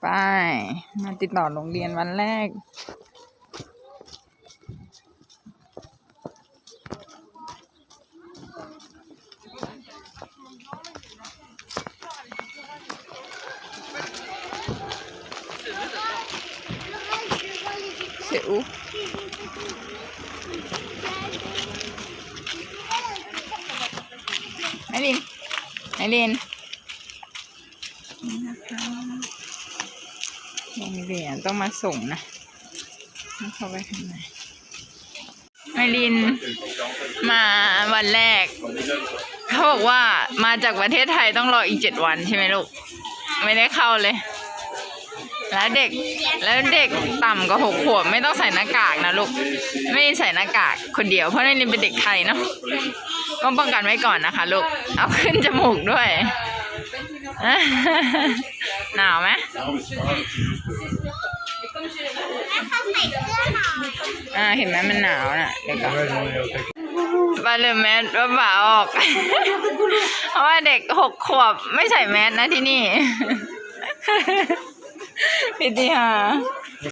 ไป มาติดต่อโรงเรียนวันแรก เสียวไอรินไอรินนี่นะคะ โรงเรียนต้องมาส่งนะต้เข้าไปข้างในไอรินมาวันแรก เขาบอกว่ามาจากประเทศไทยต้องรออีกเจ็ดวันใช่ไหมลูก ไม่ได้เข้าเลย แล้วเด็กแล้วเด็กต่ำกว่าหกขวบไม่ต้องใส่หน้ากากนะลูก ไม่ใส่หน้ากากคนเดียวเพราะในรินเป็นเด็กไทยเนาะก็ป้องกันไว้ก่อนนะคะลูก เอาขึ้นจมูกด้วย หนาวไหมอ่าเห็นไหมมันหนาวน่ะเดี๋ยวก่อนบาเลยแมสว่าบ่าออก เพราะว่าเด็กหกขวบไม่ใส่แมสนะที่นี่พิธีหา